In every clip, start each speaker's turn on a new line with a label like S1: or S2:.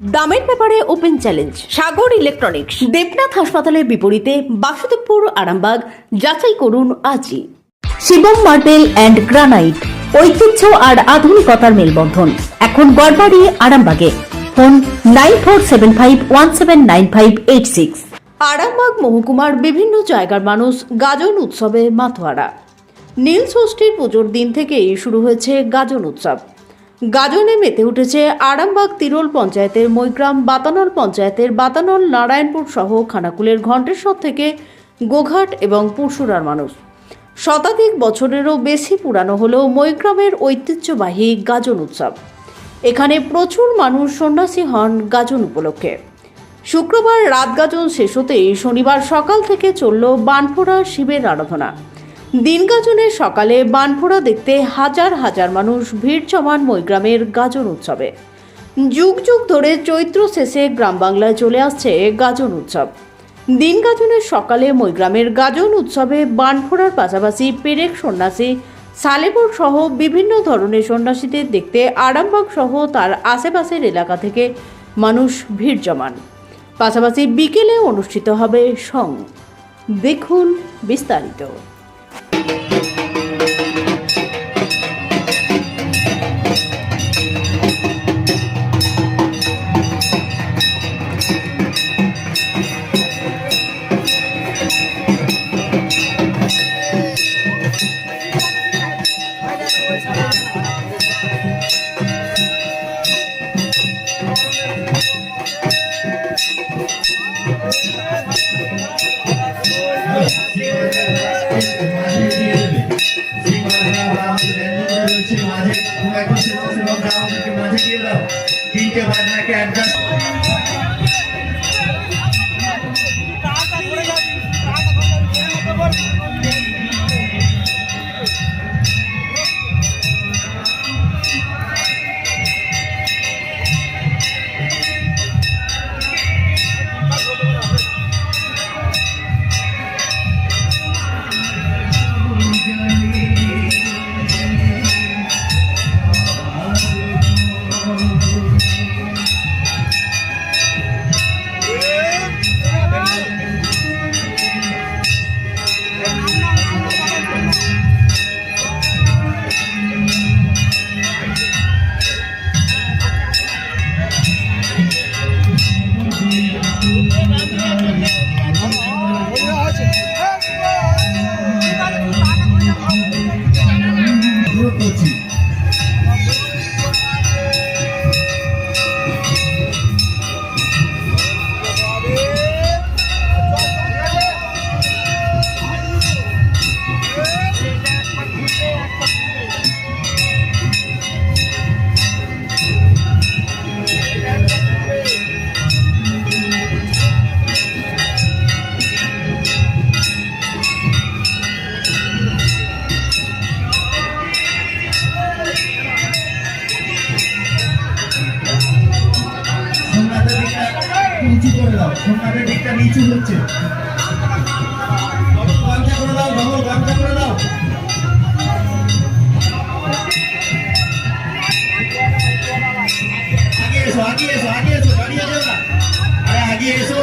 S1: দামের ব্যাপারে open challenge, Sagar electronics, Debnath হাসপাতালের বিপরীতে বাসুদেবপুর, আরামবাগ, যাচাই করুন আজই। শিবম মার্বেল অ্যান্ড গ্রানাইট, ঐতিহ্য আর আধুনিকতার মেলবন্ধন। এখন গড়বাড়ি আরামবাগে। Phone nine four seven five one seven nine five eight six. Arambagh মহকুমার বিভিন্ন জায়গার মানুষ গাজন উৎসবে মাথোয়ারা নীল ষষ্ঠীর পুজোর দিন থেকেই শুরু হয়েছে গাজন উৎসব। গাজনে মেতে উঠেছে আরামবাগ তিরোল পঞ্চায়েতের মৈগ্রাম বাতানল পঞ্চায়েতের বাতানল, নারায়ণপুর সহ খানাকুলের ঘণ্টেশ্বর থেকে গোঘাট এবং পুরসুরার মানুষ। শতাধিক বছরেরও বেশি পুরানো হলেও মৈগ্রামের ঐতিহ্যবাহী গাজন উৎসব। এখানে প্রচুর মানুষ সন্ন্যাসী হন গাজন উপলক্ষে। শুক্রবার রাত গাজন শেষ হতেই শনিবার সকাল থেকে চলল বানফোড়া শিবের আরাধনা। দিন গাজনের সকালে বানফোড়া দেখতে হাজার হাজার মানুষ ভিড় জমান মৈগ্রামের গাজন উৎসবে। যুগ যুগ ধরে চৈত্র শেষে গ্রাম বাংলায় চলে আসছে গাজন উৎসব। দিন গাজনের সকালে মৈগ্রামের গাজন উৎসবে বানফোড়ার পাশাপাশি পেরেক সন্ন্যাসী সালেপুর সহ বিভিন্ন ধরনের সন্ন্যাসীদের দেখতে আরামবাগ সহ তার আশেপাশের এলাকা থেকে মানুষ ভিড় জমান। পাশাপাশি বিকেলে অনুষ্ঠিত হবে সং। দেখুন বিস্তারিত।
S2: তিনটে বাজনাকে অ্যাডজাস্ট দাও সোমনাথের দিকটা নিচু হচ্ছে গামছা করে দাও বাবু গামছা করে দাও আগে এসো আগে এসো আগে এসো দাঁড়িয়ে যাও না আরে আগে এসো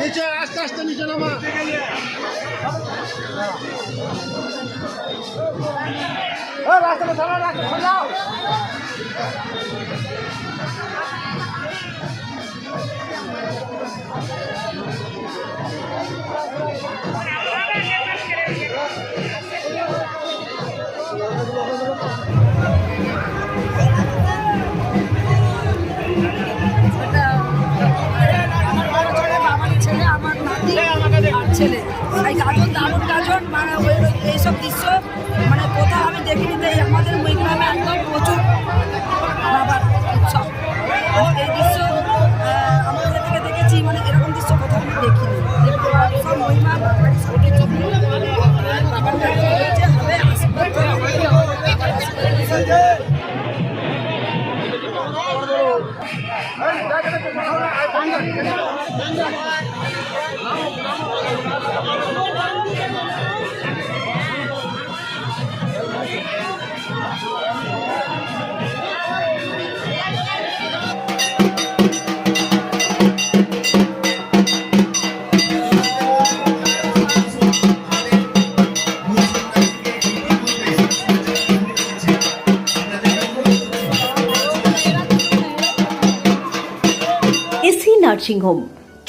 S3: নিচে
S4: আস্তে
S5: আস্তে নিচে নামা।
S4: রাস্তাটা রাস্তা
S6: ছেলে এই গাজন দারুণ গাজন মানে ওই এইসব দৃশ্য মানে কোথাও আমি দেখিনি তাই আমাদের ওই গ্রামে একদম প্রচুর বাবার উৎসব এই দৃশ্য যে থেকে দেখেছি মানে এরকম দৃশ্য কোথাও আমি দেখিনি সব মহিমা বাবার সব কিছু বাবার